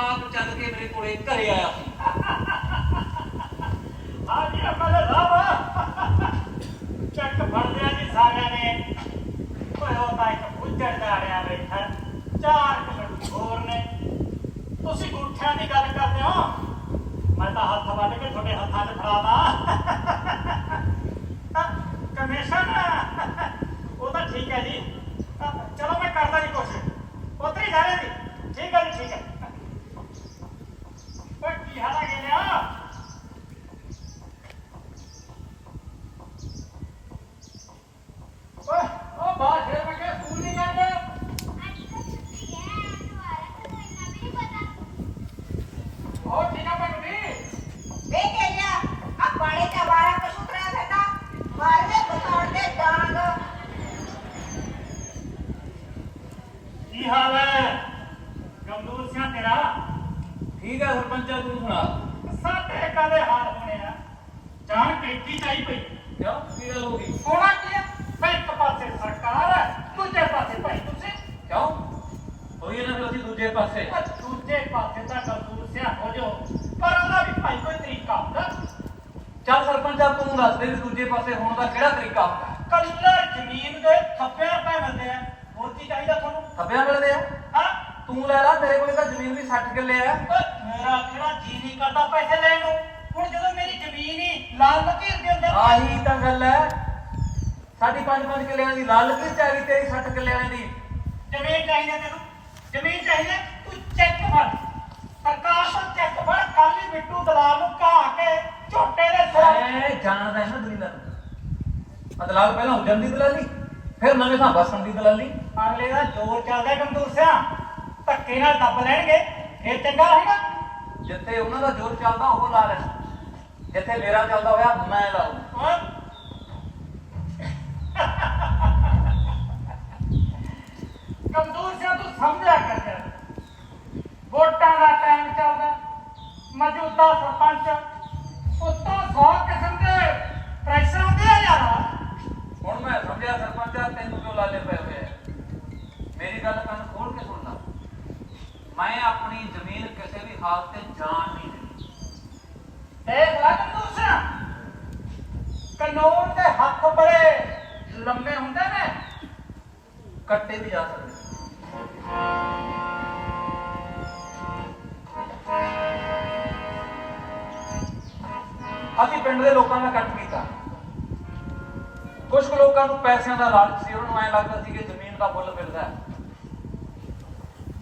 ਆਪ ਚੱਲ ਕੇ ਮੇਰੇ ਕੋਲੇ ਘਰੇ ਆਇਆ। ਸੀ ਆ ਜੀ ਅਮਲ ਸਾਹਿਬ ਚੱਕ ਫੜ ਲਿਆ ਜੀ ਸਾਰਿਆਂ ਨੇ। ਓਏ, ਉਹ ਤਾਂ ਇੱਕ ਬੁੱਝੜ ਦਾੜਿਆ ਬੈਠਾ ਚਾਰ ਮਿੰਟ ਹੋਰ ਨੇ। ਤੁਸੀਂ ਗੁੱਠਿਆਂ ਦੀ ਗੱਲ ਕਰਦੇ ਹੋ? ਮੈਂ ਤਾਂ ਹੱਥ ਵੱਢ ਕੇ ਤੁਹਾਡੇ ਹੱਥਾਂ 'ਚ ਫੜਾਦਾ ਕਮਿਸ਼ਨ? ਉਹ ਤਾਂ ਠੀਕ ਹੈ ਜੀ। ਚਲੋ, ਮੈਂ ਕਰਦਾ ਜੀ ਕੋਸ਼ਿਸ਼ ਉੱਧਰ ਹੀ ਜਾ ਰਹੇ ਜੀ। ਠੀਕ ਹੈ ਜੀ, ਠੀਕ ਹੈ ਓਏ ਕੀ ਹਾਲ ਹੈ ਗਿਆ ਓਏ ਉਹ ਬਾਹਰ ਫੇਰ ਮੈਂ ਕਿਹਾ ਸਕੂਲ ਨਹੀਂ ਜਾਂਦੇ ਉਹ ਠੀਕ ਆ ਭਗਵੀ ਵੇ ਤੇਜਾ ਆ ਪਾਣੀ ਚ ਵਾਰਾ ਪਸ਼ੂ ਤਰਾ ਫਿਰਦਾ ਮਾਰਦੇ ਬਸਾਉਣ ਦੇ ਡਾਂਗ ਕੀ ਹਾਲ ਹੈ ਗੰਦੂਰ ਸਿਆ ਤੇਰਾ ਠੀਕ ਹੈ ਸਰਪੰਚਾ ਤੂੰ ਸੁਣਾ ਸਾਡੇ ਕਾਦੇ ਹਾਲ ਹੋਣੇ ਆ ਜਾਨ ਕੈਂਟੀ ਚਾਈ ਪਈ। ਕਿਉਂ? ਕੀ ਗੱਲ ਹੋ ਗਈ? ਹੋਣਾ ਕੀ ਆ? ਮੈਂ ਇੱਕ ਪਾਸੇ ਸਰਕਾਰ ਹੈ ਦੂਜੇ ਪਾਸੇ ਭਾਈ ਤੁਸੀਂ। ਕਿਉਂ? ਹੋਈ ਨਾ ਫਿਰ ਅਸੀਂ ਦੂਜੇ ਪਾਸੇ। ਦੂਜੇ ਪਾਸੇ ਤਾਂ ਗੰਦੂਰ ਸਿਆ ਹੋ ਜੋ ਪਰ ਉਹਦਾ ਵੀ ਭਾਈ ਕੋਈ ਤਰੀਕਾ ਹੁੰਦਾ। ਚੱਲ ਸਰਪੰਚਾ ਤੂੰ ਦੱਸ ਦੇ ਵੀ ਦੂਜੇ ਪਾਸੇ ਹੋਣ ਦਾ ਕਿਹੜਾ ਤਰੀਕਾ ਹੁੰਦਾ? ਕੱਲਰ ਜ਼ਮੀਨ ਦੇ ਥੱਪਿਆਂ ਪੈ ਮਿਲਦੇ ਆ। ਹੋਰ ਕੀ ਚਾਹੀਦਾ ਤੁਹਾਨੂੰ? ਥੱਬਿਆਂ ਮਿਲਦੇ ਆ? ਹਾਂ? ਤੂੰ ਲੈ ਲਾ ਤੇਰੇ ਕੋਲੇ ਤਾਂ ਜ਼ਮੀਨ ਵੀ 60 ਕਿੱਲੇ ਆ। ਮੇਰਾ ਕਿਹੜਾ ਜੀ ਨਹੀਂ ਕਰਦਾ ਪੈਸੇ ਲੈਣ ਨੂੰ? ਹੁਣ ਜਦੋਂ ਮੇਰੀ ਜ਼ਮੀਨ ਹੀ ਲਾਲ ਲਕੀਰ ਦੇ ਅੰਦਰ। ਆਹੀ ਤਾਂ ਗੱਲ ਹੈ। ਸਾਡੀ 5-5 ਕਿੱਲਿਆਂ ਦੀ ਲਾਲ ਕੀ ਚਾਹੀਦੀ ਤੇਰੀ 60 ਕਿੱਲਿਆਂ ਦੀ। ਜ਼ਮੀਨ ਚਾਹੀਦੀ ਹੈ ਤੈਨੂੰ। ਜ਼ਮੀਨ ਚਾਹੀਦੀ ਹੈ, ਤੂੰ ਚੈੱਕ ਫੜ। ਸਰਕਾਰ ਤੋਂ ਚੈੱਕ ਫੜ ਕੱਲ ਹੀ ਬਿੱਟੂ ਦਲਾਲ ਨੂੰ ਕਹਾ ਕੇ ਝੋਟੇ ਦੇ ਸਿਰ। ਐ ਜਾਣਦਾ ਹੈ ਨਾ ਦਲੀਲਾਂ ਨੂੰ। ਅਦਲਾਲ ਪਹਿਲਾਂ ਦੀ ਦਲਾਲੀ ਫਿਰ ਨਵੇਂ ਥਾਂ ਬਸਣ ਦੀ ਦਲਾਲੀ। ਅਗਲੇ ਦਾ ਜ਼ੋਰ ਚੱਲਦਾ ਗੰਦੂਰ ਸਿਆ। ਧੱਕੇ ਨਾਲ ਦੱਬ ਲੈਣਗੇ। ਇਹ ਚੰਗਾ ਰਹੇਗਾ ਜਿੱਥੇ ਉਹਨਾਂ ਦਾ ਜ਼ੋਰ ਚੱਲਦਾ ਉਹ ਲਾ ਲੈਣਾ। ਜਿੱਥੇ ਮੇਰਾ ਚੱਲਦਾ ਹੋਇਆ ਮੈਂ ਲਾਉਂ ਅਸੀਂ ਪਿੰਡ ਦੇ ਲੋਕਾਂ ਦਾ ਇਕੱਠ ਕੀਤਾ। ਕੁਝ ਕੁ ਲੋਕਾਂ ਨੂੰ ਪੈਸਿਆਂ ਦਾ ਲਾਲਚ ਸੀ, ਉਹਨਾਂ ਨੂੰ ਐਂ ਲੱਗਦਾ ਸੀ ਕਿ ਜ਼ਮੀਨ ਦਾ ਮੁੱਲ ਮਿਲਦਾ ਹੈ।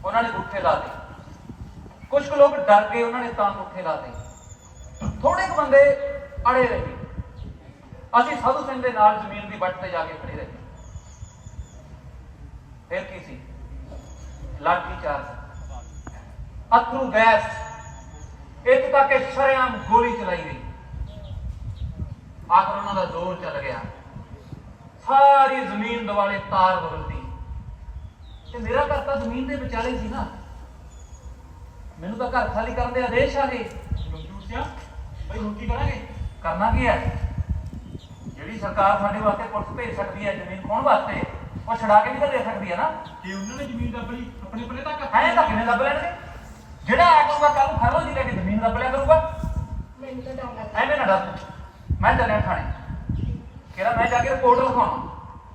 ਉਹਨਾਂ ਨੇ ਗੁੱਠੇ ਲਾ ਦੇ ਕੁਝ ਕੁ ਲੋਕ ਡਰ ਗਏ, ਉਹਨਾਂ ਨੇ ਤਾਂ ਗੁੱਠੇ ਲਾ ਦੇ ਥੋੜੇ ਕੁ ਬੰਦੇ ਅੜੇ ਰਹੇ। ਅਸੀਂ ਸਾਧੂ ਸਿੰਘ ਦੇ ਨਾਲ ਜ਼ਮੀਨ ਦੀ ਵੱਟ ਤੇ ਜਾ ਕੇ ਖੜੇ ਰਹੇ। ਫਿਰ ਕੀ ਸੀ? ਲਾਠੀ ਚਾਰਜ। ਅਥਰੂ ਗੈਸ ਇੱਥੇ ਤੱਕ ਕਿ ਸ਼ਰੇਆਮ ਗੋਲੀ ਚਲਾਈ ਗਈ। ਆਖਰ ਉਹਨਾਂ ਦਾ ਜ਼ੋਰ ਚੱਲ ਗਿਆ। ਸਾਰੀ ਜ਼ਮੀਨ ਦੁਆਲੇ ਤਾਰ ਬਦਲਦੀ ਤੇ ਮੇਰਾ ਘਰ ਤਾਂ ਜ਼ਮੀਨ ਦੇ ਵਿਚਾਲੇ ਸੀ ਨਾ। ਮੈਨੂੰ ਤਾਂ ਘਰ ਖਾਲੀ ਕਰਨ ਦੇ ਆਦੇਸ਼ ਆ ਗਏ। ਕਮਜ਼ੋਰ ਸਿਆ ਬਈ ਹੁਣ ਕੀ ਕਰਾਂਗੇ? ਕਰਨਾ ਕੀ ਹੈ? ਜਿਹੜੀ ਸਰਕਾਰ ਸਾਡੇ ਵਾਸਤੇ ਪੁਲਿਸ ਭੇਜ ਸਕਦੀ ਹੈ ਜ਼ਮੀਨ ਖੋਣ ਵਾਸਤੇ ਉਹ ਛਡਾ ਕੇ ਵੀ ਤਾਂ ਦੇ ਸਕਦੀ ਹੈ ਨਾ। ਤੇ ਉਹਨਾਂ ਨੇ ਜ਼ਮੀਨ ਦਾ ਬੜੀ ਆਪਣੇ ਪੱਲੇ ਤੱਕ ਐਂ ਤਾਂ ਕਿਵੇਂ ਲੱਭ ਲੈਣਗੇ? ਜਿਹੜਾ ਆ ਕਰੂਗਾ ਕੱਲ ਨੂੰ ਫਰੋ ਜੀ ਲੈ ਕੇ ਜ਼ਮੀਨ ਲੱਭ ਲਿਆ ਕਰੂਗਾ। ਮੈਨੂੰ ਤਾਂ ਡਰ ਲੱਗਦਾ। ਐਵੇਂ ਨਾ ਦੱਸ ਮੈਂ ਚੱਲਿਆ ਥਾਣੇ। ਕਿਹੜਾ ਮੈਂ ਜਾ ਕੇ ਰਿਪੋਰਟ ਲਿਖਾਉਣਾ।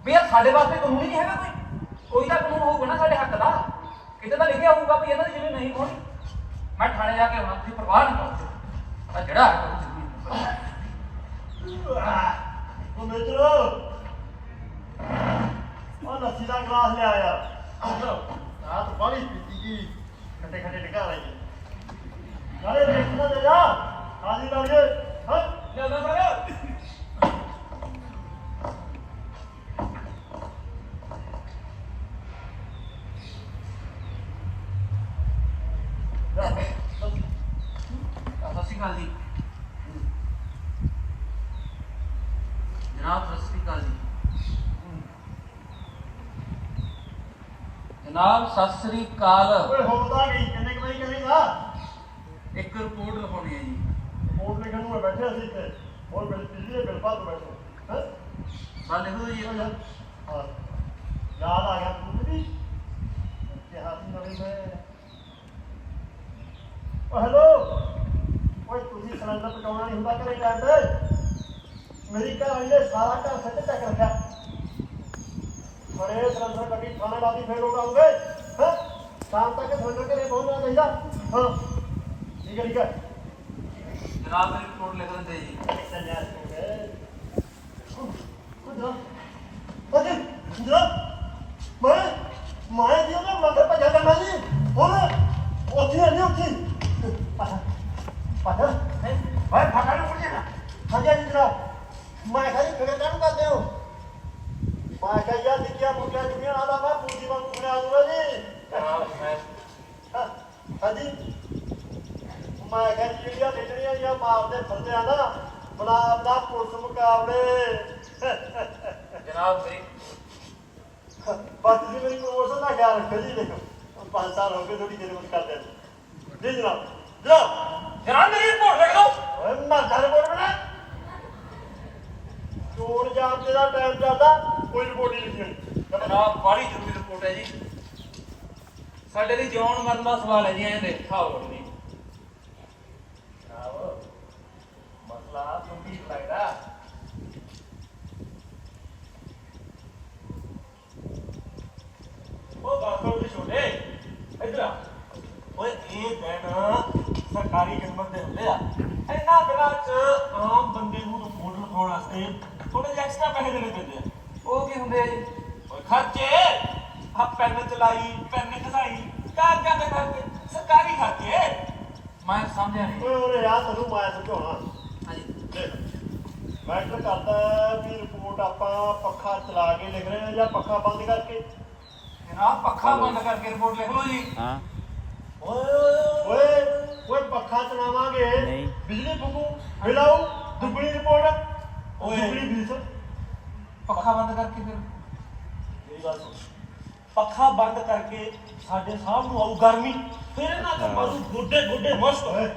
ਵੀ ਇਹ ਸਾਡੇ ਵਾਸਤੇ ਕਾਨੂੰਨ ਹੀ ਨਹੀਂ ਹੈਗਾ ਕੋਈ। ਕੋਈ ਤਾਂ ਕਾਨੂੰਨ ਹੋਊਗਾ ਨਾ ਸਾਡੇ ਹੱਕ ਦਾ। ਕਿਤੇ ਤਾਂ ਲਿਖਿਆ ਹੋਊਗਾ ਵੀ ਇਹਨਾਂ ਦੀ ਜ਼ਮੀਨ ਨਹੀਂ ਹੋਣੀ। ਮੈਂ ਥਾਣੇ ਜਾ ਕੇ ਆਉਣਾ, ਤੁਸੀਂ ਪਰਵਾਹ ਨਾ ਕਰੋ ਆ ਜਿਹੜਾ ਹੈ, ਉਹ ਜ਼ਮੀਨ ਉਹ ਮਿੱਤਰੋ, ਉਹ ਲੱਸੀ ਦਾ ਗਲਾਸ ਲਿਆ ਯਾਰ ਰਾਤ ਬਾਲੀ ਪੀਤੀ ਜੀ। ਖੱਟੇ ਖੱਟੇ ਟਕਾ ਰਹੀ ਹੈ ਨਾਲੇ ਦੇਖਣਾ ਤੇ ਜਾ। ਖਾਲੀ ਕਰ ਗਏ ਹਾਂ। ਜਨਾਬ ਸਤਿ ਸ਼੍ਰੀ ਅਕਾਲ ਜੀ। ਜਨਾਬ ਸਤਿ ਸ਼੍ਰੀ ਅਕਾਲ। ਓਏ ਹੋਦਾ ਗਈ। ਕਿੰਨੇ ਕੁ ਵਜੇ ਕਰੇਗਾ ਇੱਕ ਰਿਪੋਰਟ ਦੇ ਬਿਲ ਪਾ ਤੋਂ ਬੈਠੇ ਹਾਂ? ਸਾਲ ਲਿਖੋ ਜੀ। ਹਾਂ ਯਾਦ ਆ ਗਿਆ ਤੂੰ ਵੀ? ਕਿਹਾ ਸੀ ਨਵੇਂ ਮੈਂ। ਓ ਹੈਲੋ ਓਏ ਤੁਸੀਂ ਸਿਲੰਡਰ ਪਟਾਉਣਾ ਨਹੀਂ ਹੁੰਦਾ ਘਰੇ ਟਾਈਮ ਤੇ? ਮੇਰੀ ਘਰ ਵਾਲੀ ਨੇ ਸਾਰਾ ਘਰ ਸੱਟ ਚੱਕ ਰੱਖਿਆ। ਬੜੇ ਸਿਲੰਡਰ ਕੱਢੀ ਥਾਣੇ ਲਾਦੀ ਫੇਰ ਲੋਕ ਆਉਂਗੇ ਹਾਂ? ਸ਼ਾਮ ਤੱਕ ਸਿਲੰਡਰ ਘਰੇ ਪਹੁੰਚਣਾ ਚਾਹੀਦਾ। ਹਾਂ। ਠੀਕ ਹੈ ਠੀਕ ਹੈ। ਜਨਾਬ ਮੇਰੀ ਰਿਪੋਰਟ ਲਿਖ ਦਿੰਦੇ ਜੀ। ਸੰਨਿਆਸ ਹੋ ਗਏ ਕੁਦਰਾ ਮੈਂ ਮੈਂ ਜੀ ਉਹਨੇ ਮਗਰ ਭੱਜਾ ਕਰਨਾ ਜੀ ਹੁਣ ਉੱਥੇ ਨਹੀਂ ਉੱਥੇ ਪਤਾ ਪਤਾ ਹੈ ਭਾਈ ਫਟਾ ਨੂੰ ਪੁੱਛੇ ਨਾ ਹਾਂਜੀ ਹਾਂਜੀ ਜਨਾਬ ਮੈਂ ਖਾਲੀ ਫਿਕਰ ਕਾਹਨੂੰ ਕਰਦੇ ਹੋ ਮੈਂ ਕਿਹਾ ਯਾਰ ਨਿੱਕੀਆਂ ਮੁੱਕੀਆਂ ਜੁਗੀਆਂ ਆਦਾ ਮੈਂ ਪੂਜੀ ਵਾਂਗੂ ਖੜਾ ਦੂੰਗਾ ਜੀ ਜਨਾਬ ਮੈਂ ਹਾਂ, ਹਾਂਜੀ ਮੈਂ ਕਿਹਾ ਜੀ ਜਿਹੜੀਆਂ ਨਿਕਲੀਆਂ ਜਾਂ ਮਾਰਦੇ ਫਿਰਦੇ ਆ ਨਾ ਬਣਾ ਬਣਾ ਪੁਲਿਸ ਮੁਕਾਬਲੇ। ਜਨਾਬ ਮੇਰੀ ਬਸ ਤੁਸੀਂ ਮੇਰੀ ਪ੍ਰਮੋਸ਼ਨ ਦਾ ਖਿਆਲ ਰੱਖੋ ਜੀ ਦੇਖੋ। ਹੁਣ ਪੰਜ ਸਾਲ ਹੋ ਗਏ ਥੋੜੀ ਜਿਹੀ ਕੁਝ ਕਰਦੇ ਨੂੰ ਜੀ ਜਨਾਬ ਜਨਾਬ। ਜਨਾਬ ਮੇਰੀ ਰਿਪੋਰਟ ਲਿਖ ਦਿਓ। ਓਏ ਮਾਤਾ ਰਿਪੋਰਟ ਬਣਾ। ਚੋਣ ਜਾਬਤੇ ਦਾ ਟਾਈਮ ਚੱਲਦਾ ਕੋਈ ਰਿਪੋਰਟ ਨਹੀਂ ਲਿਖੀ ਹੋਈ। ਜਨਾਬ ਬੜੀ ਜ਼ਰੂਰੀ ਰਿਪੋਰਟ ਹੈ ਜੀ। ਸਾਡੇ ਲਈ ਜਿਉਣ ਮਰਨ ਦਾ ਸਵਾਲ ਹੈ ਜੀ ਐਂ ਦੇਖਾ ਹੋੜ ਜੀ ਜਨਾਬ ਮਸਲਾ ਗੰਭੀਰ ਲੱਗਦਾ ਉਹ ਬਾਕਰ ਦੇ ਛੋਟੇ। ਇੱਧਰ ਆ। ਓਏ ਇਹ ਦਿਨ ਸਰਕਾਰੀ ਖਿਦਮਤ ਦੇ ਹੁੰਦੇ ਆ। ਇਹਨਾਂ ਦਿਨਾਂ 'ਚ ਆਮ ਬੰਦੇ ਨੂੰ ਰਿਪੋਰਟ ਲਿਖਾਉਣ ਵਾਸਤੇ ਥੋੜੇ ਜਿਹੇ ਐਕਸਟਰਾ ਪੈਸੇ ਦੇਣੇ ਪੈਂਦੇ ਆ। ਉਹ ਕੀ ਹੁੰਦੇ ਆ ਜੀ? ਓਏ ਖਰਚੇ! ਆ ਪੈਨ ਚਲਾਈ ਪੈਨ ਘਸਾਈ ਕਾਗਜ਼ਾਂ ਦੇ ਖਰਚੇ ਸਰਕਾਰੀ ਖਰਚੇ। ਮੈਂ ਸਮਝਿਆ ਨਹੀਂ। ਓਏ ਓਰੇ ਆ ਤੈਨੂੰ ਮੈਂ ਸਮਝਾਉਣਾ। ਹਾਂਜੀ। ਦੇਖ ਮੈਟਰ ਕਰਦਾ ਵੀ ਰਿਪੋਰਟ ਆਪਾਂ ਪੱਖਾ ਚਲਾ ਕੇ ਲਿਖ ਰਹੇ ਹਾਂ ਜਾਂ ਪੱਖਾ ਬੰਦ ਕਰਕੇ। ਜਨਾਬ ਪੱਖਾ ਬੰਦ ਕਰਕੇ ਰਿਪੋਰਟ ਲਿਖ ਲਓ ਜੀ ਹਾਂ। ਓਏ ਓਏ ਪੱਖਾ ਚਲਾਵਾਂਗੇ। ਨਹੀਂ। ਬਿਜਲੀ ਫੁਕੂ ਬਿਲਾਉ ਦੁੱਗਣੀ ਰਿਪੋਰਟ ਓਏ। ਦੁੱਗਣੀ ਫੀਸ ਪੱਖਾ ਬੰਦ ਕਰਕੇ ਫਿਰ। ਮੇਰੀ ਗੱਲ ਸੁਣ। ਪੱਖਾ ਬੰਦ ਕਰਕੇ ਸਾਡੇ ਸਾਹਮ ਨੂੰ ਆਉ ਗਰਮੀ। ਫਿਰ ਇਹਨਾਂ ਦੇ ਮਾਰੂ ਗੋਡੇ ਗੋਡੇ ਮਸਤ ਓਏ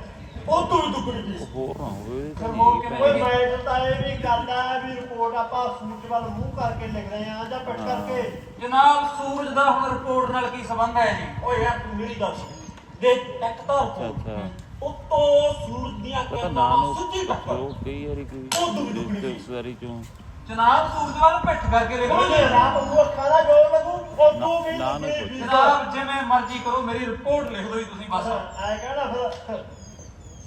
ਉਹ ਤੋਂ ਵੀ ਦੁੱਗਣੀ ਫੀਸ ਹੋਰ ਨਾ ਹੋਵੇ ਕਿਵੇਂ ਓਏ ਲਿਖੀ? ਮੈਟਰ ਤਾਂ ਇਹ ਵੀ ਕਰਦਾ ਹੈ ਵੀ ਰਿਪੋਰਟ ਆਪਾਂ ਸੂਰਜ ਵੱਲ ਮੂੰਹ ਕਰਕੇ ਲਿਖ ਰਹੇ ਹਾਂ ਜਾਂ ਪਿੱਟ ਕਰਕੇ। ਜਨਾਬ ਸੂਰਜ ਦਾ ਹੁਣ ਰਿਪੋਰਟ ਨਾਲ ਕੀ ਸੰਬੰਧ ਹੈ ਜੀ? ਓਏ ਯਾਰ ਤੂੰ ਮੇਰੀ ਗੱਲ ਸੁਣ। ਦੇਖ ਇੱਕ ਤਾਂ ਅੱਛਾ ਅੱਛਾ। ਉਤੋਂ ਸੂਰਜ ਦੀਆਂ ਪਤਾ ਕਿਰਨਾਂ ਨਾ ਨੂੰ ਸਿੱਧੀ ਟੱਕਰ। ਜੋ ਕਈ ਵਾਰੀ ਕੋਈ ਉਹ ਦੁੱਗਣੀ ਦੁੱਗਣੀ ਰਿਸ਼ਤੇਦਾਰੀ ਚੋਂ। ਜਨਾਬ ਸੂਰਜ ਵੱਲ ਪਿੱਠ ਕਰਕੇ ਲਿਖ ਲਓ ਜੀ। ਰਾਤ ਨੂੰ ਅੱਖਾਂ ਦਾ ਜੋਰ ਲੱਗੂ। ਉਹ ਤੂੰ ਵੀ ਨਾ, ਨਾ, ਫੀਸ ਜਨਾਬ ਜਿਵੇਂ ਮਰਜ਼ੀ ਕਰੋ ਮੇਰੀ ਰਿਪੋਰਟ ਲਿਖ ਦਿਓ ਜੀ ਤੁਸੀਂ ਬਸ। ਐ ਕਹਿਣਾ ਫਿਰ।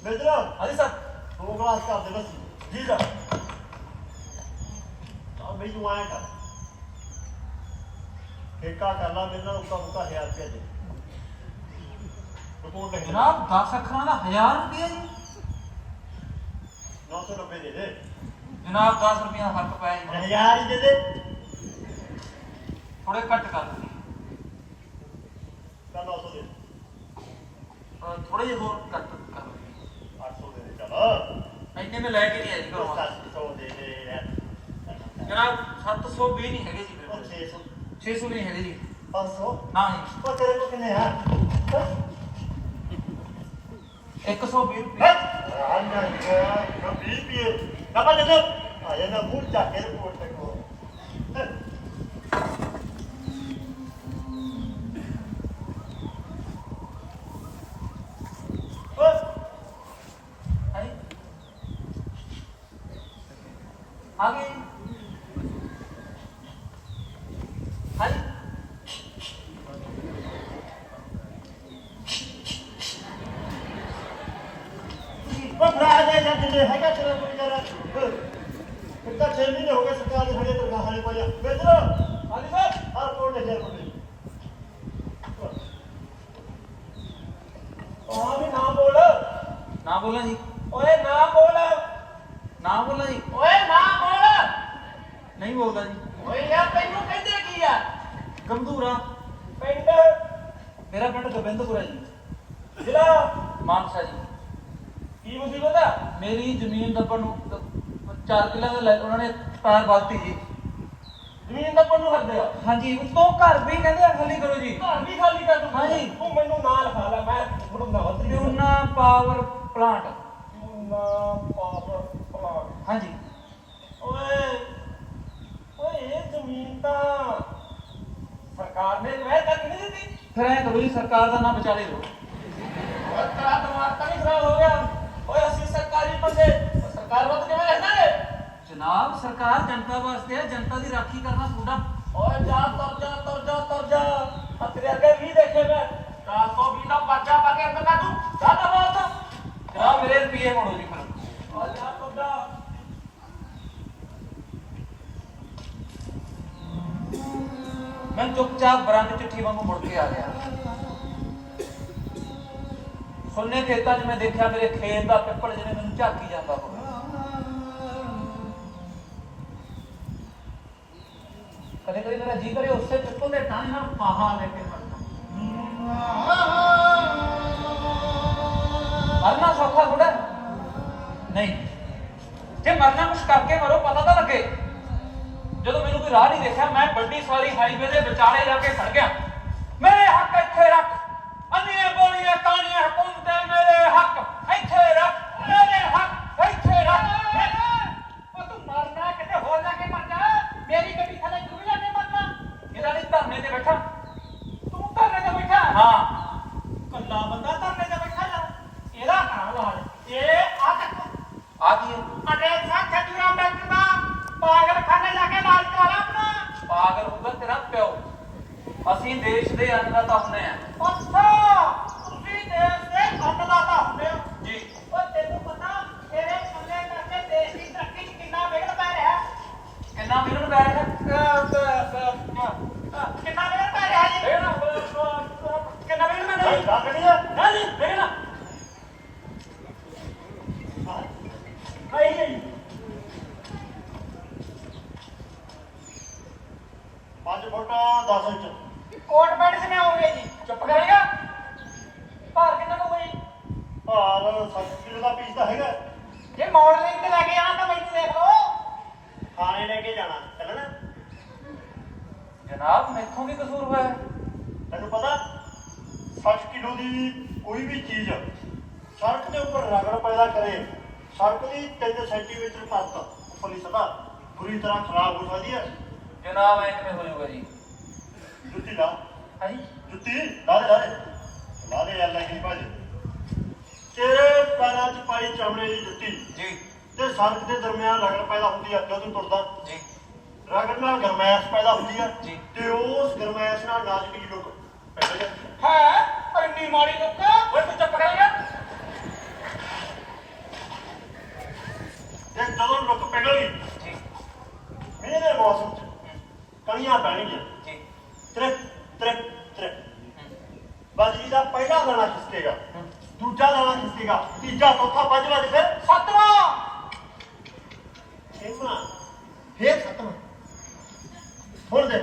ਬਿਜਲਾ ਹਾਂਜੀ ਸਰ ਦੋ ਗਲਾਸ ਕਰ ਦੇ ਬਸ ਜੀ ਸਰ ਆ ਬਈ ਤੂੰ ਆਇਆ ਕਰ। ਠੇਕਾ ਕਰ ਲਾ ਮੇਰੇ ਨਾਲ ਉੱਕਾ ਮੁੱਕਾ ਹਜ਼ਾਰ ਰੁਪਇਆ ਦੇ। ਰਿਪੋਰਟ ਲਿਖ ਜਨਾਬ 10 ਅੱਖਰਾਂ ਦਾ 1000 ਰੁਪਏ ਜੀ। 990 ਦੇ ਦੇ। ਜਨਾਬ 10 ਰੁਪਏ ਦਾ ਫ਼ਰਕ ਪਿਆ ਜੀ। ਹਜ਼ਾਰ ਹੀ ਦੇ ਦੇ। ਥੋੜੇ ਘੱਟ ਕਰ ਦਿਓ। ਚੱਲ 900 ਦੇ। ਥੋੜੇ ਜਿਹੇ ਹੋਰ ਘੱਟ ਕਰ ਦਿਓ 800 ਦੇ ਦੇ ਮੈਂ ਲੈ ਕੇ ਨਹੀਂ ਆਇਆ ਜੀ ਘਰੋਂ 700 ਦੇ ਦੇ ਯਾਰ ਜਨਾਬ 720 ਨਹੀਂ ਹੈਗੇ ਜੀ ਮੇਰੇ ਕੋਲ। 600 600 ਨਹੀਂ ਹੈਗੇ ਜੀ। 500 ਨਾ ਜੀ। ਉਹ ਤੇਰੇ ਕੋਲ ਕਿੰਨੇ ਆ? 120 ਰੁਪਏ। ਆ ਨਾ ਨਾ 20 ਪੀਏ ਨਾ ਦੇ ਦੋ ਆ ਇਹ ਨਾ ਮੂੰਹ ਚੱਕ ਕੇ ਰਿਪੋਰਟ ਤੇ ਕੋ ਓਏ ਹੈ ਆ ਗਏ ਹਾਂ ਉਹ ਭਰਾ ਦੇ ਜਾਂ ਜਿੰਨੇ ਹੈਗਾ ਤੇਰਾ ਕੋਈ ਜਰਾ ਫਿਰ ਤਾਂ 6 ਮਹੀਨੇ ਹੋ ਗਏ ਸਰਕਾਰ ਦੇ ਸਾਡੇ ਤਨਖਾਹਾਂ ਨਹੀਂ ਪਾਈਆਂ ਵੇਚੋ ਹਾਂਜੀ ਸਰ। ਹਰ ਕੋਲ ਨੇ ਜਰ ਕੋਈ ਉਹ ਵੀ ਨਾ ਬੋਲ। ਨਾ ਬੋਲਾਂ ਜੀ। ਓਏ ਨਾ ਬੋਲ। ਨਾ ਬੋਲਾਂ ਜੀ। ਓਏ ਨਾ ਬੋਲ ਨਹੀਂ ਬੋਲਦਾ ਜੀ। ਓਏ ਯਾਰ ਤੈਨੂੰ ਕਹਿੰਦੇ ਕੀ ਆ? ਗੰਦੂਰਾ ਪਿੰਡ। ਮੇਰਾ ਪਿੰਡ ਗੋਬਿੰਦਪੁਰਾ ਜੀ। ਜ਼ਿਲ੍ਹਾ? ਮਾਨਸਾ ਜੀ। ਕੀ ਮੁਸੀਬਤ ਆ? ਮੇਰੀ ਜ਼ਮੀਨ ਦਾ ਨੂੰ 4 ਕਿੱਲੇ ਦਾ ਲੈ- ਉਹਨਾਂ ਨੇ ਪੈਰ ਬਾਲਤੀ ਜੀ। ਜ਼ਮੀਨ ਦਾ ਪੰਨੂ ਕਰਦੇ ਆ। ਹਾਂਜੀ ਉਤੋਂ ਘਰ ਵੀ ਕਹਿੰਦੇ ਆ ਖਾਲੀ ਕਰੋ ਜੀ। ਘਰ ਵੀ ਖਾਲੀ ਕਰ ਦੂੰ ਹਾਂਜੀ। ਤੂੰ ਮੈਨੂੰ ਨਾਲ ਲਿਖਾ ਲੈ ਮੈਂ ਬਣਾਉਂਦਾ ਹੱਥ ਪਿਉਨਾ ਪਾਵਰ ਪਲਾਂਟ। ਨਾ ਪਾਵਰ ਪਲਾਂਟ। ਹਾਂਜੀ। ਤਾਂ ਸਰਕਾਰ ਨੇ ਜਵਾਇ ਤੱਕ ਨਹੀਂ ਦਿੱਤੀ। ਫਿਰ ਐ ਕਰੋ ਜੀ ਸਰਕਾਰ ਦਾ ਨਾਂ ਵਿਚਾਲੇ ਲੋ ਓਏ ਤੇਰਾ ਦਿਮਾਗ ਤਾਂ ਨਹੀਂ ਖਰਾਬ ਹੋ ਗਿਆ। ਓਏ ਅਸੀਂ ਸਰਕਾਰੀ ਬੰਦੇ। ਸਰਕਾਰ ਵੱਲ ਕਿਵੇਂ ਰਹਿਣਾ ਨੇ ਜਨਾਬ ਸਰਕਾਰ ਜਨਤਾ ਵਾਸਤੇ ਹੈ ਜਨਤਾ ਦੀ ਰਾਖੀ ਕਰਨਾ ਤੁਹਾਡਾ। ਓਏ ਜਾ ਤਰ ਜਾ ਤਰ ਜਾ ਤਰ ਜਾ। ਅਤਰੇ ਅੱਗੇ ਵੀ ਦੇਖੇ ਮੈਂ। 420 ਦਾ ਪਾਚਾ ਪਾ ਕੇ ਅੰਦਰ ਨਾ ਤੂੰ ਜਾ ਤਾਂ ਬਾਤ ਜਾ ਮੇਰੇ ਰੁਪਏ ਮੋੜੋ ਜੀ ਫਿਰ। ਓਏ ਜਾ ਤੁਹਾਡਾ ਮੈਂ ਚੁੱਪਚਾਪ ਬਰੰਗ ਚਿੱਠੀ ਵਾਂਗੂ ਮੁੜ ਕੇ ਆ ਗਿਆ। ਸੁਣਨੇ ਖੇਤਾਂ 'ਚ ਮੈਂ ਦੇਖਿਆ ਮੇਰੇ ਖੇਤ ਦਾ ਪਿੱਪਲ ਜਿਹਨੇ ਮੈਨੂੰ ਝਾਕੀ ਜਾਂਦਾ ਹੋਵੇ। ਕਦੇ ਕਦੇ ਮੇਰਾ ਜੀ ਕਰੇ ਉਸੇ ਪਿੱਪਲ ਦੇ ਟਾਣੇ ਨਾਲ ਫਾਹਾ ਲੈ ਕੇ ਮਰਨਾ। ਮਰਨਾ ਸੌਖਾ ਥੋੜਾ ਨਹੀਂ। ਜੇ ਮਰਨਾ ਕੁਛ ਕਰਕੇ ਮਰੋ, ਪਤਾ ਤਾਂ ਲੱਗੇ। ਕੋਈ ਰਾਹ ਨਹੀਂ ਦੇਖਿਆ ਮੈਂ ਵੱਡੀ ਸਾਰੀ ਹਾਈਵੇ ਦੇ ਵਿਚਾਲੇ ਜਾ ਕੇ ਖੜ ਗਿਆ। ਮੇਰੇ ਹੱਕ ਇੱਥੇ ਰੱਖ ਅੰਨੀਆਂ ਬੋਲੀਆਂ ਕਾਣੀਆਂ ਹਕੂਮਤਾਂ ਮੇਰੇ ਹੱਕ ਇੱਥੇ ਰੱਖ ਮੇਰੇ ਹੱਕ ਇੱਥੇ ਰੱਖ। ਓ ਤੂੰ ਮਰਨਾ ਕਿਤੇ ਹੋਰ ਜਾ ਕੇ ਮਰ ਜਾ। ਮੇਰੀ ਗੱਡੀ ਥੱਲੇ ਤੂੰ ਵੀ ਜਾ ਕੇ ਮਰਨਾ ਇਹਦਾ ਨਹੀਂ ਧਰਨੇ ਤੇ ਬੈਠਾ। ਤੂੰ ਧਰਨੇ ਤੇ ਬੈਠਾ। ਹਾਂ। ਕੱਲਾ ਬੰਦਾ ਧਰਨੇ ਤੇ ਬੈਠਾ ਜਾ ਇਹਦਾ ਹਾਲ ਹਾਲ ਇਹ ਆ ਤੱਕ ਆ ਗਈ। ਅਰੇ ਦਾ ਪਾਗਲਖਾਨੇ ਜਾ ਕੇ ਇਲਾਜ ਕਰਾ ਆਪਣਾ। ਪਾਗਲ ਹੋਊਗਾ ਤੇਰਾ ਪਿਓ। ਅਸੀਂ ਦੇਸ਼ ਦੇ ਅੰਨਦਾਤਾ ਹੁੰਦੇ ਆ। ਅੱਛਾ ਤੁਸੀਂ ਦੇਸ਼ ਦੇ ਅੰਨਦਾਤਾ ਹੁੰਦੇ ਹੋ। ਜੀ। ਉਹ ਤੈਨੂੰ ਪਤਾ ਤੇਰੇ ਛੱਲੇ ਕਰਕੇ ਦੇਸ਼ ਦੀ ਤਰੱਕੀ ਕਿੰਨਾ ਵਿਗੜ ਪੈ ਰਿਹਾ। ਕਿੰਨਾ ਮਿਲਣ ਪੈ ਰਿਹਾ? ਕਿੰਨਾ ਵਿਗੜ ਪੈ ਰਿਹਾ ਜੀ? ਕਿੰਨਾ ਵਿਗੜ ਪੈ ਰਿਹਾ ਜੀ? ਗੱਲ ਕਰੀ ਆ ਨਹੀਂ ਨਹੀਂ ਵਿਗੜ ਆਈ ਗਈ ਪੰਜ ਫੁੱਟ 10 ਇੰਚ ਕੋਟ ਪੈਂਟ ਕਿੰਨੇ ਹੋਣਗੇ ਜੀ। ਚੁੱਪ ਕਰੇਗਾ ਭਾਰ ਕਿੰਨਾ ਕੁ ਹੋਈ ਭਾਰ 7 ਕਿਲੋ ਦਾ ਪੀਸ ਤਾਂ ਹੈਗਾ। ਜੇ ਮਾਡਲਿੰਗ ਤੇ ਲੈ ਕੇ ਆਣਾ ਤਾਂ ਮੈਨੂੰ ਦੇਖ ਲਓ। ਖਾਣੇ ਲੈ ਕੇ ਜਾਣਾ। ਚੱਲਣਾ ਜਨਾਬ ਮੈਥੋਂ ਵੀ ਕਸੂਰ ਹੋਇਆ? ਤੈਨੂੰ ਪਤਾ 60 ਕਿਲੋ ਦੀ ਕੋਈ ਵੀ ਚੀਜ਼ ਸੜਕ ਦੇ ਉੱਪਰ ਰਗੜ ਪੈਦਾ ਕਰੇ ਸੜਕ ਦੀ 3 ਸੈਂਟੀਮੀਟਰ ਤੱਕ ਉੱਪਰਲੀ ਸਤ੍ਹਾ ਬੁਰੀ ਤਰ੍ਹਾਂ ਖਰਾਬ ਹੋ ਸਕਦੀ ਹੈ। ਜਨਾਬ ਐ ਕਿਵੇਂ ਹੋ ਜਾਊਗਾ ਜੀ ਜੁੱਤੀ ਲਾ ਹਾਂਜੀ ਜੁੱਤੀ ਲਾ ਦੇ ਲਾ ਦੇ ਲਾ ਦੇ ਯਾਰ ਲੱਗੀ ਭਾਜੀ ਤੇਰੇ ਪੈਰਾਂ 'ਚ ਪਾਈ ਚਮੜੇ ਦੀ ਜੁੱਤੀ। ਜੀ। ਤੇ ਸੜਕ ਦੇ ਦਰਮਿਆਨ ਰਗੜ ਪੈਦਾ ਹੁੰਦੀ ਹੈ ਜਦੋਂ ਤੁਰਦਾ। ਜੀ। ਰਗੜ ਨਾਲ ਗਰਮੈਸ਼ ਪੈਦਾ ਹੁੰਦੀ ਹੈ ਜੀ। ਤੇ ਉਸ ਗਰਮੈਸ਼ ਨਾਲ ਨਾਜ਼ੁਕ ਲੋਕ ਪੈਦਾ ਜਾਂਦੀ ਹੈ ਹੈ ਇੰਨੀ ਮਾੜੀ ਲੋਕਾ ਓਏ ਤੂੰ ਚੁੱਪ ਕਰੇਗਾ ਤੇ ਜਦੋਂ ਲੋਕ ਪਿਘਲਗੀ ਜੀ। ਮੀਂਹ ਦੇ ਮੌਸਮ 'ਚ ਕਣੀਆਂ ਪੈਣਗੀਆਂ। ਜੀ। ਤ੍ਰਿਪ ਤ੍ਰਿਪ ਤ੍ਰਿਪ ਬਾਜਰੀ ਦਾ ਪਹਿਲਾ ਦਾਣਾ ਖਿਸਕੇਗਾ। ਦੂਜਾ ਦਾਣਾ ਖਿਸਕੇਗਾ ਤੀਜਾ ਚੌਥਾ ਪੰਜਵਾਂ ਤੇ ਫਿਰ ਸਤਵਾਂ! ਛੇਵਾਂ। ਫਿਰ ਸੱਤਵਾਂ। ਹੁਣ ਦੇ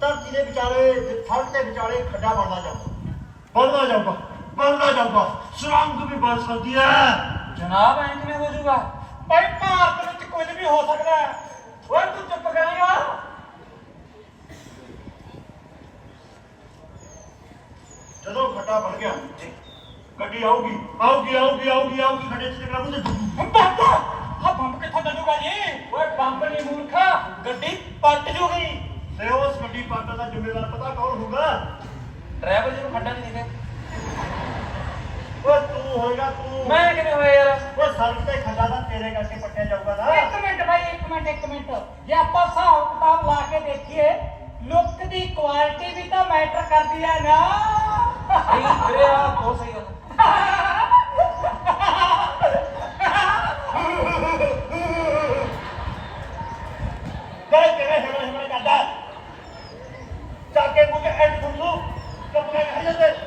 ਧਰਤੀ ਦੇ ਵਿਚਾਲੇ ਫੜ ਦੇ ਵਿਚਾਲੇ ਖੱਡਾ ਬਣਦਾ ਜਾਊਗਾ ਬਣਦਾ ਜਾਊਗਾ ਬਣਦਾ ਜਾਊਗਾ ਸੁਰੰਗ ਵੀ ਬਣ ਸਕਦੀ ਹੈ। ਜਨਾਬ ਐ ਕਿਵੇਂ ਹੋ ਜਾਊਗਾ? ਭਾਈ ਭਾਰਤ ਵਿੱਚ ਕੁਝ ਵੀ ਹੋ ਸਕਦਾ ਹੈ ਓਏ ਤੂੰ ਚੁੱਪ ਕਰੇਗਾ ਜਦੋਂ ਖੱਡਾ ਬਣ ਗਿਆ ਗੱਡੀ ਆਊਗੀ ਆਊਗੀ ਆਊਗੀ ਆਊਗੀ ਆਊਗੀ ਖੱਡੇ 'ਚ ਨਿਕਲਾ ਉਹਦੇ ਬੰਬ ਹਾਂ ਬੰਬ ਕਿੱਥੋਂ ਚੱਲੂਗਾ ਜੀ? ਓਏ ਬੰਬ ਨਹੀਂ ਮੂਰਖਾ ਗੱਡੀ ਪਲਟ ਜੂਗੀ। ਤੇ ਉਸ ਗੱਡੀ ਪਾਟਣ ਦਾ ਜ਼ਿੰਮੇਵਾਰ ਪਤਾ ਕੌਣ ਹੋਊਗਾ? ਡਰਾਈਵਰ ਜੀ ਨੂੰ ਖੱਡਾ ਨਹੀਂ ਦਿਖੇ ਓਏ ਤੂੰ ਹੋਏਗਾ ਤੂੰ। ਮੈਂ ਕਿਵੇਂ ਹੋਇਆ ਯਾਰ? ਓਏ ਸੜਕ ਤੇ ਖੱਡਾ ਦਾ ਤੇਰੇ ਕਰਕੇ ਪੱਟਿਆ ਜਾਊਗਾ ਨਾ। ਇੱਕ ਮਿੰਟ ਭਾਈ ਇੱਕ ਮਿੰਟ ਇੱਕ ਮਿੰਟ। ਜੇ ਆਪਾਂ ਹਿਸਾਬ ਕਿਤਾਬ ਲਾ ਕੇ ਦੇਖੀਏ ਲੁੱਕ ਦੀ ਕੁਆਲਿਟੀ ਵੀ ਤਾਂ ਮੈਟਰ ਕਰਦੀ ਹੈ ਨਾ। ਸਹੀ ਵੀਰੇ ਆ ਬਹੁਤ ਸਹੀ Bakit mo ka-add for loop? Kapag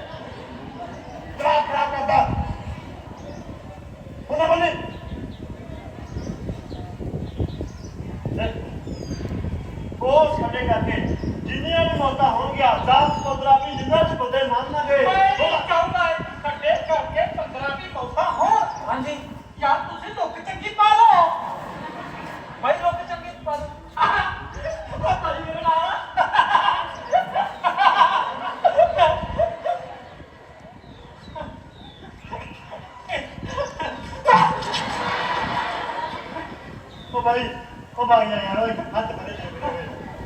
ਉਹ ਭਾਈ ਯਾਰ ਓਏ ਹੱਥ ਖੜੇ ਦੇ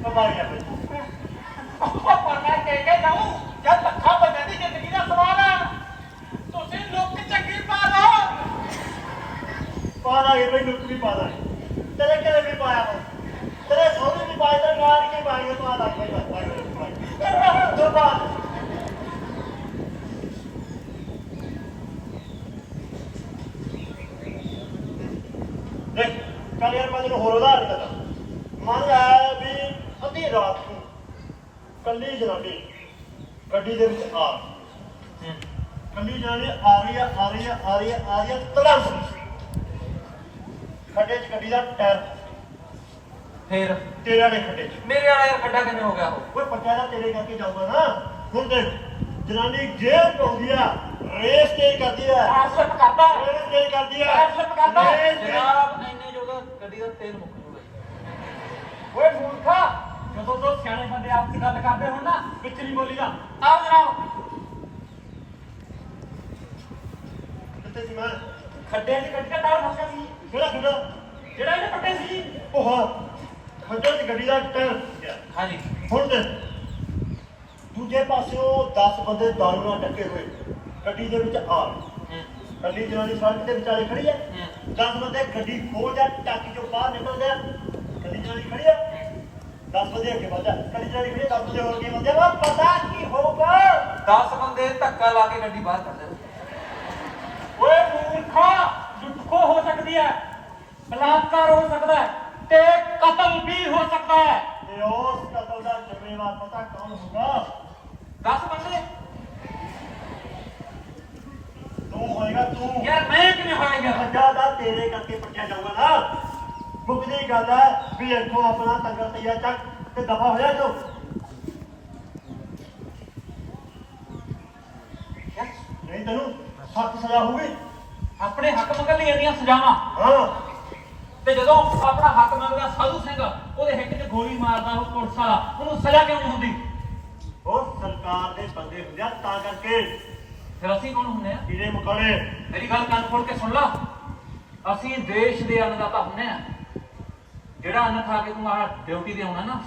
ਉਹ ਭਾਈ ਯਾਰ ਉਹ ਪਰਨਾ ਕਹਿ ਕੇ ਜਾਉਂ ਜਦ ਲੱਖਾਂ ਬੰਦੇ ਦੀ ਜ਼ਿੰਦਗੀ ਦਾ ਸਵਾਲ ਹੈ ਤੁਸੀਂ ਲੁੱਕ ਚੰਗੀ ਪਾ ਲਓ ਪਾ ਦਾਂਗੇ ਬਈ ਲੁੱਕ ਵੀ ਪਾ ਦਾਂਗੇ ਤੇਰੇ ਘਰੇ ਵੀ ਪਾਇਆ ਵਾ। ਤੇਰੇ ਸਹੁਰੇ ਵੀ ਪਾਇਆ ਤੇਰੇ ਨਾਲ ਕੀ ਪਾਇਆ ਤੂੰ ਆ ਲੱਗ ਗਿਆ ਦੋ ਬਾਤ ਕੱਲ ਯਾਰ ਮੈਂ ਤੈਨੂੰ ਹੋਰ ਉਦਾਹਰਨ ਦਿੰਦਾ ਮੰਨ ਲੈ ਵੀ ਅੱਧੀ ਰਾਤ ਨੂੰ ਕੱਲੀ ਜਨਾਨੀ ਗੱਡੀ ਦੇ ਵਿੱਚ ਆ ਕੱਲੀ ਜਨਾਨੀ ਆ ਰਹੀ ਆ ਆ ਰਹੀ ਆ ਆ ਰਹੀ ਆ ਆ ਰਹੀ ਆ ਤੜਾਸ ਖੱਡੇ 'ਚ ਗੱਡੀ ਦਾ ਟਾਇਰ। ਫੇਰ? ਤੇਰੇ ਵਾਲੇ ਖੱਡੇ 'ਚ। ਮੇਰੇ ਵਾਲਾ ਯਾਰ ਖੱਡਾ ਕਿਵੇਂ ਹੋ ਗਿਆ ਉਹ? ਓਏ ਪੱਕਾ ਦਾ ਤੇਰੇ ਕਰਕੇ ਜਾਊਗਾ ਨਾ। ਹੁਣ ਦੇਖ ਜਨਾਨੀ ਜੇਬ ਪਾਉਂਦੀ ਆ ਰੇਸ ਤੇ ਕਰਦੀ ਆ। ਆਸਰਤ ਕਰਦਾ। ਰੇਸ ਤੇ ਕਰਦੀ ਆ। ਕਰਦਾ। ਰੇਸ ਤੇ- ਜਨਾਬ ਜੋਗਾ ਗੱਡੀ ਦਾ ਤੇਲ ਮੁੱਕ ਜੂਗਾ ਜੀ। ਓਏ ਮੂਰਖਾ ਜਦੋਂ ਦੋ ਸਿਆਣੇ ਬੰਦੇ ਆਪਸ ਵਿੱਚ ਗੱਲ ਕਰਦੇ ਹੋਣ ਨਾ ਵਿੱਚ ਨਹੀਂ ਬੋਲੀਦਾ। ਆਓ ਜਨਾਬ ਕਿੱਥੇ ਸੀ ਮੈਂ? ਖੱਡੇ 'ਚ ਗੱਡੀ ਦਾ ਟਾਇਰ ਫਸ ਗਿਆ ਸੀ। ਕਿਹੜਾ ਖੱਡਾ? ਜਿਹੜਾ ਇਹਨੇ ਪੱਟੇ ਸੀ। ਉਹ ਹਾਂ ਖੱਡੇ 'ਚ ਗੱਡੀ ਦਾ ਟਾਇਰ ਹਾਂਜੀ। ਹੁਣ ਦੇ ਦੂਜੇ ਪਾਸਿਓਂ 10 ਬੰਦੇ ਦਾਰੂ ਨਾਲ ਟੱਕੇ ਹੋਏ। ਗੱਡੀ ਦੇ ਵਿੱਚ ਆ ਗੱਡੀ ਜਨਾਨੀ ਸੜਕ ਦੇ ਵਿਚਾਲੇ ਖੜੀ ਹੈ ਹੂੰ। 10 ਬੰਦੇ ਗੱਡੀ ਖੋਲ ਜਾ ਟਾਕੀ ਚੋਂ ਬਾਹਰ ਨਿਕਲ ਗਿਆ। ਗੱਡੀ ਜਨਾਨੀ ਖੜੀ ਹੈ। 10 ਬੰਦੇ ਅੱਗੇ ਵੱਧਾ ਗੱਡੀ ਜਨਾਨੀ ਖੜੀ ਹੈ 10 ਬੰਦੇ ਹੋਰ ਅੱਗੇ ਵੱਧੇ ਵਾ ਪਤਾ ਕੀ ਹੋਊਗਾ? 10 ਬੰਦੇ ਧੱਕਾ ਲਾ ਕੇ ਗੱਡੀ ਬਾਹਰ ਕੱਢ ਓਏ ਮੂਰਖਾ ਲੁੱਟਖੋ ਹੋ ਸਕਦੀ ਹੈ। ਬਲਾਤਕਾਰ ਹੋ ਸਕਦਾ ਹੈ ਤੇ ਕਤਲ ਵੀ ਹੋ ਸਕਦਾ ਹੈ। ਤੇ ਉਸ ਕਤਲ ਦਾ ਜ਼ਿੰਮੇਵਾਰ ਪਤਾ ਕੌਣ ਹੋਊਗਾ? 10 ਬੰਦੇ? ਤੂੰ ਹੋਏਗਾ ਤੂੰ। ਯਾਰ ਮੈਂ ਕਿਵੇਂ ਹੋਏਗਾ? ਸੱਜਾ ਦਾ ਤੇਰੇ ਕਰਕੇ ਪੱਟਿਆ ਜਾਊਗਾ ਨਾ। ਮੁੱਕਦੀ ਗੱਲ ਹੈ ਵੀ ਇੱਥੋਂ ਆਪਣਾ ਤੰਗਰ ਤਈਆ ਚੱਕ ਤੇ ਦਫਾ ਹੋਇਆ ਜੋ ਨਹੀਂ ਤੈਨੂੰ ਸਖਤ ਸਜ਼ਾ ਹੋਊਗੀ। ਆਪਣੇ ਹੱਕ ਮੰਗਣ ਲਈ ਇੰਨੀਆਂ ਸਜ਼ਾਵਾਂ। ਹਾਂ। ਤੇ ਜਦੋਂ ਆਪਣਾ ਹੱਕ ਮੰਗਦਾ ਸਾਧੂ ਸਿੰਘ ਉਹਦੇ ਹਿੱਕ 'ਚ ਗੋਲੀ ਮਾਰਦਾ ਉਹ ਪੁਲਿਸ ਵਾਲਾ ਉਹਨੂੰ ਸਜ਼ਾ ਕਿਉਂ ਨਹੀਂ ਹੁੰਦੀ? ਉਹ ਸਰਕਾਰ ਦੇ ਬੰਦੇ ਹੁੰਦੇ ਆ ਤਾਂ ਕਰਕੇ। ਫਿਰ ਅਸੀਂ ਕੌਣ ਹੁੰਦੇ ਆ? ਕੀੜੇ ਮਕੌੜੇ ਮੇਰੀ ਗੱਲ ਕੰਨ ਖੋਲ ਕੇ ਸੁਣ ਲਾ। ਅਸੀਂ ਦੇਸ਼ ਦੇ ਅੰਨਦਾਤਾ ਹੁੰਦੇ ਆ। ਜਿਹੜਾ ਅੰਨ ਖਾ ਕੇ ਤੂੰ ਆਹ ਡਿਊਟੀ ਤੇ ਆਉਣਾ ਨਾ